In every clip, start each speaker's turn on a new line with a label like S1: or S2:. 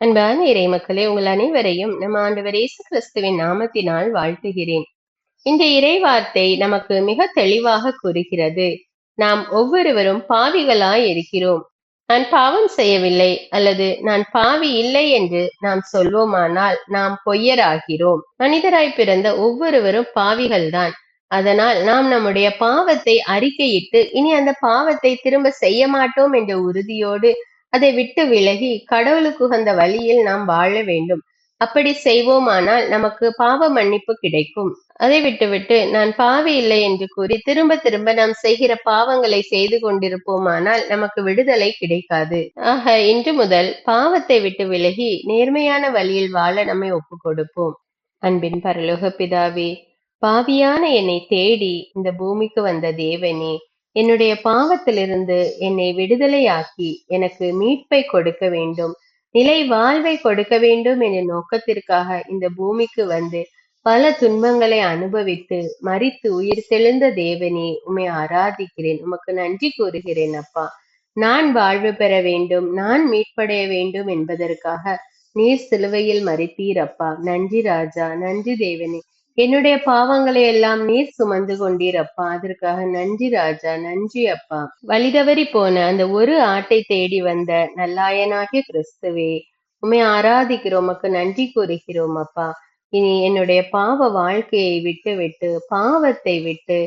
S1: அன்பான இறை மக்களே உங்கள் அனைவரையும் நம்ம ஆண்டவர் இயேசு கிறிஸ்துவின் நாமத்தினால் வாழ்த்துகிறேன். இந்த இறை வார்த்தை நமக்கு மிக தெளிவாக கூறுகிறது. நாம் ஒவ்வொருவரும் பாவிகளாய் இருக்கிறோம். நான் பாவம் செய்யவில்லை அல்லது நான் பாவி இல்லை என்று நாம் சொல்வோமானால் நாம் பொய்யராகிறோம். மனிதராய் பிறந்த ஒவ்வொருவரும் பாவிகள்தான். அதனால் நாம் நம்முடைய பாவத்தை அறிக்கையிட்டு இனி அந்த பாவத்தை திரும்ப செய்ய மாட்டோம் என்ற உறுதியோடு அதை விட்டு விலகி கடவுளுக்கு உகந்த வழியில் நாம் வாழ வேண்டும். அப்படி செய்வோமானால் நமக்கு பாவ மன்னிப்பு கிடைக்கும். அதை விட்டுவிட்டு நான் பாவி இல்லை என்று கூறி திரும்ப திரும்ப நாம் செய்கிற பாவங்களை செய்து கொண்டிருப்போமானால் நமக்கு விடுதலை கிடைக்காது. ஆக இன்று முதல் பாவத்தை விட்டு விலகி நேர்மையான வழியில் வாழ நம்மை ஒப்பு கொடுப்போம். அன்பின் பரலோக பிதாவே பாவியான என்னை தேடி இந்த பூமிக்கு வந்த தேவனே என்னுடைய பாவத்திலிருந்து என்னை விடுதலையாக்கி எனக்கு மீட்பை கொடுக்க வேண்டும். நிலை வாழ்வை கொடுக்க வேண்டும் என்ற நோக்கத்திற்காக இந்த பூமிக்கு வந்து பல துன்பங்களை அனுபவித்து மறித்து உயிர் தெழுந்த தேவனே உமை ஆராதிக்கிறேன். உமக்கு நன்றி கூறுகிறேன் அப்பா. நான் வாழ்வு பெற வேண்டும். நான் மீட்படைய வேண்டும் என்பதற்காக நீர் சிலுவையில் மறித்தீர் அப்பா. நன்றி ராஜா. நன்றி தேவனே. என்னுடைய பாவங்களை எல்லாம் நீர் சுமந்து கொண்டீர் அப்பா அதற்காக நன்றி ராஜா நன்றி அப்பா. வழிதவறி போன அந்த ஒரு ஆட்டை தேடி வந்த நல்லாயனாகிய கிறிஸ்துவே உண்மை ஆராதிக்கிறோம் உமக்கு நன்றி கூறுகிறோம் அப்பா. இனி என்னுடைய பாவ வாழ்க்கையை விட்டு விட்டு பாவத்தை விட்டு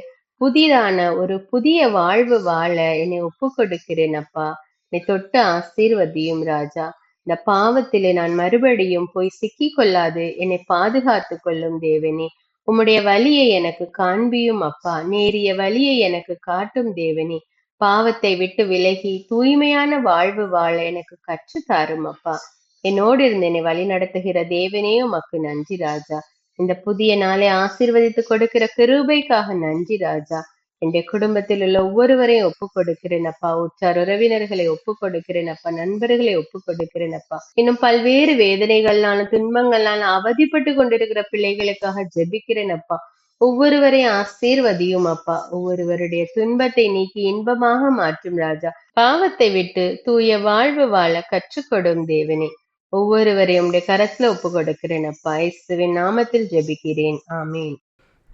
S1: புதிதான ஒரு புதிய வாழ்வு வாழ என்னை ஒப்பு கொடுக்கிறேன் அப்பா. என்னை தொட்டு ஆசீர்வதியும் ராஜா. இந்த பாவத்திலே நான் மறுபடியும் போய் சிக்கி கொள்ளாது என்னை பாதுகாத்து கொள்ளும் தேவனே. உம்முடைய வழியை எனக்கு காண்பியும் அப்பா. நேரிய வழியை எனக்கு காட்டும் தேவனே. பாவத்தை விட்டு விலகி தூய்மையான வாழ்வு வாழ எனக்கு கற்று தாரும் அப்பா. என்னோடு இருந்து என்னை வழி நடத்துகிற தேவனே உமக்கு நன்றி ராஜா. இந்த புதிய நாளை ஆசீர்வதித்து கொடுக்கிற கிருபைக்காக நன்றி ராஜா. என்னுடைய குடும்பத்தில் உள்ள ஒவ்வொருவரையும் ஒப்பு கொடுக்கிறேன் அப்பா. உற்றார் உறவினர்களை ஒப்பு கொடுக்கிறேன் அப்பா. நண்பர்களை ஒப்பு கொடுக்கிறேன் அப்பா. இன்னும் பல்வேறு வேதனைகள்னால துன்பங்கள்னால அவதிப்பட்டு கொண்டிருக்கிற பிள்ளைகளுக்காக ஜெபிக்கிறேன் அப்பா. ஒவ்வொருவரையும் ஆசீர்வதியும் அப்பா. ஒவ்வொருவருடைய துன்பத்தை நீக்கி இன்பமாக மாற்றும் ராஜா. பாவத்தை விட்டு தூய வாழ்வு வாழ கற்றுக்கொடும் தேவனே. ஒவ்வொருவரையும் உடைய கரத்துல ஒப்பு கொடுக்கிறேன் அப்பா. இயேசுவின் நாமத்தில் ஜெபிக்கிறேன். ஆமீன்.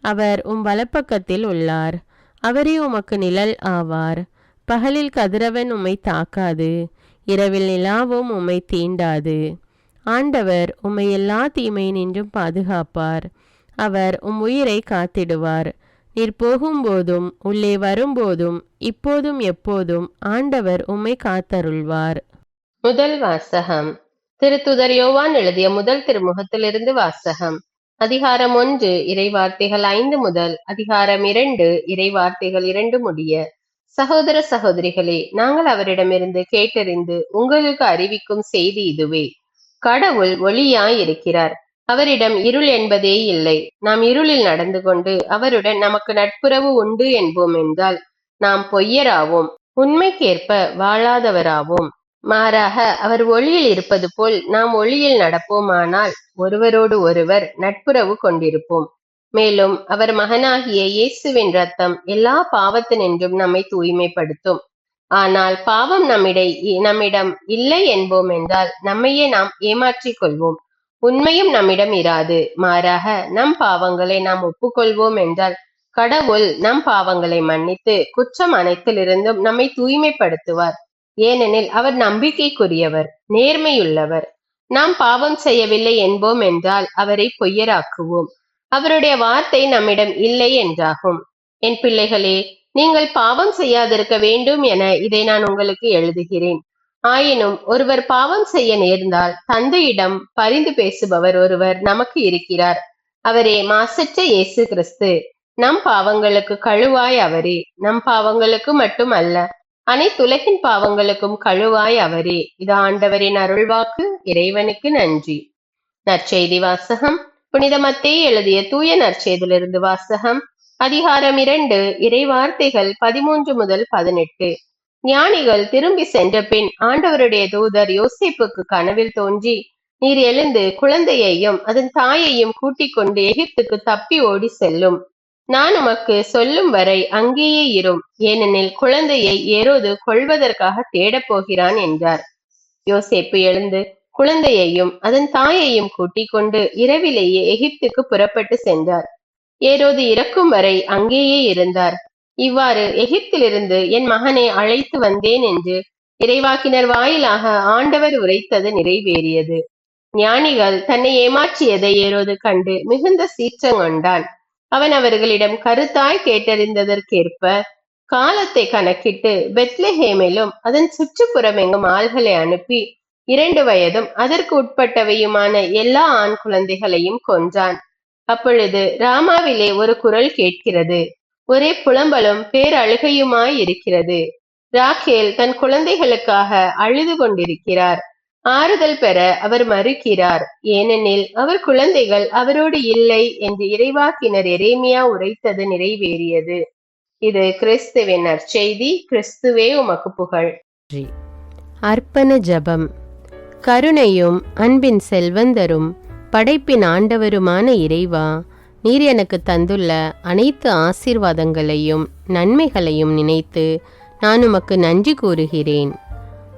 S2: அவர் உம் வலப்பக்கத்தில் உள்ளார். அவரே உமக்கு நிழல் ஆவார். பகலில் கதிரவன் உம்மை தாக்காது. இரவில் நிலாவும் உம்மை தீண்டாது. ஆண்டவர் உம்மை எல்லா தீமையினின்றும் பாதுகாப்பார். அவர் உம் உயிரை காத்திடுவார். நீர் போகும்போதும் உள்ளே வரும்போதும் இப்போதும் எப்போதும் ஆண்டவர் உம்மை காத்தருள்வார்.
S1: முதல் வாசகம். திருத்துதர் யோவான் எழுதிய முதல் திருமுகத்திலிருந்து வாசகம். அதிகாரம் ஒன்று இறைவார்த்தைகள் ஐந்து முதல் அதிகாரம் இரண்டு இறைவார்த்தைகள் இரண்டு முடிய சகோதர சகோதரிகளே நாங்கள் அவரிடமிருந்து கேட்டறிந்து உங்களுக்கு அறிவிக்கும் செய்தி இதுவே. கடவுள் ஒளியாய் இருக்கிறார் அவரிடம் இருள் என்பதே இல்லை. நாம் இருளில் நடந்து கொண்டு அவருடன் நமக்கு நட்புறவு உண்டு என்போம் என்றால் நாம் பொய்யராவோம். உண்மைக்கேற்ப வாழாதவராவோம். மாறாக அவர் ஒளியில் இருப்பது போல் நாம் ஒளியில் நடப்போமானால் ஒருவரோடு ஒருவர் நட்புறவு கொண்டிருப்போம். மேலும் அவர் மகனாகிய இயேசுவின் ரத்தம் எல்லா பாவத்தினின்றும் நம்மை தூய்மைப்படுத்தும். ஆனால் பாவம் நம்மிடை நம்மிடம் இல்லை என்போம் என்றால் நம்மையே நாம் ஏமாற்றிக் கொள்வோம். உண்மையும் நம்மிடம் இராது. மாறாக நம் பாவங்களை நாம் ஒப்புக்கொள்வோம் என்றால் கடவுள் நம் பாவங்களை மன்னித்து குற்றம் அனைத்திலிருந்தும் நம்மை தூய்மைப்படுத்துவார். ஏனெனில் அவர் நம்பிக்கைக்குரியவர் நேர்மையுள்ளவர். நாம் பாவம் செய்யவில்லை என்போம் என்றால் அவரை பொய்யராக்குவோம். அவருடைய வார்த்தை நம்மிடம் இல்லை என்றாகும். என் பிள்ளைகளே நீங்கள் பாவம் செய்யாதிருக்க வேண்டும் என இதை நான் உங்களுக்கு எழுதுகிறேன். ஆயினும் ஒருவர் பாவம் செய்ய நேர்ந்தால் தந்தையிடம் பரிந்து பேசுபவர் ஒருவர் நமக்கு இருக்கிறார். அவரே மாசற்ற இயேசு கிறிஸ்து. நம் பாவங்களுக்கு கழுவாய் அவரே. நம் பாவங்களுக்கு மட்டும் அல்ல அனைத்துலகின் பாவங்களுக்கும் கழுவாய் அவரே. இது ஆண்டவரின் அருள்வாக்கு இறைவனுக்கு நன்றி. நற்செய்தி வாசகம். புனித மத்தேயு எழுதிய தூய நற்செய்திலிருந்து வாசகம். அதிகாரம் இரண்டு. இறை வார்த்தைகள் பதிமூன்று முதல் பதினெட்டு. ஞானிகள் திரும்பி சென்ற பின் ஆண்டவருடைய தூதர் யோசிப்புக்கு கனவில் தோன்றி நீர் எழுந்து குழந்தையையும் அதன் தாயையும் கூட்டிக் கொண்டு எகிப்துக்கு தப்பி ஓடி செல்லும். நான் உமக்கு சொல்லும் வரை அங்கேயே இரும். ஏனெனில் குழந்தையை ஏரோது கொள்வதற்காக தேடப் போகிறான் என்றார். யோசேப்பு எழுந்து குழந்தையையும் அதன் தாயையும் கூட்டிக் கொண்டு இரவிலேயே எகிப்துக்கு புறப்பட்டு சென்றார். ஏரோது இறக்கும் வரை அங்கேயே இருந்தார். இவ்வாறு எகிப்திலிருந்து என் மகனை அழைத்து வந்தேன் என்று இறைவாக்கினர் வாயிலாக ஆண்டவர் உரைத்தது நிறைவேறியது. ஞானிகள் தன்னை ஏமாற்றியதை ஏரோது கண்டு மிகுந்த சீற்றங்கொண்டான் அவன் அவர்களிடம் கருத்தாய் கேட்டறிந்ததற்கேற்ப காலத்தை கணக்கிட்டு பெத்லஹேமிலும் அதன் சுற்றுப்புறம் எங்கும் ஆள்களை அனுப்பி இரண்டு வயதும் அதற்கு உட்பட்டவையுமான எல்லா ஆண் குழந்தைகளையும் கொன்றான். அப்பொழுது ராமாவிலே ஒரு குரல் கேட்கிறது. ஒரே புலம்பலும் பேரழுகையுமாய் இருக்கிறது. ராகேல் தன் குழந்தைகளுக்காக அழுது கொண்டிருக்கிறார். ஆறுதல் பெற அவர் மறுக்கிறார். ஏனெனில் அவர் குழந்தைகள் அவரோடு இல்லை என்று இறைவாக்கினர் எரேமியா உரைத்தது நிறைவேறியது. இது கிறிஸ்துவின் நற்செய்தி. கிறிஸ்துவே உமக்கு புகழ்.
S2: அர்ப்பண ஜபம். கருணையும் அன்பின் செல்வந்தரும் படைப்பின் ஆண்டவருமான இறைவா நீர் எனக்கு தந்துள்ள அனைத்து ஆசீர்வாதங்களையும் நன்மைகளையும் நினைத்து நான் உமக்கு நன்றி கூறுகிறேன்.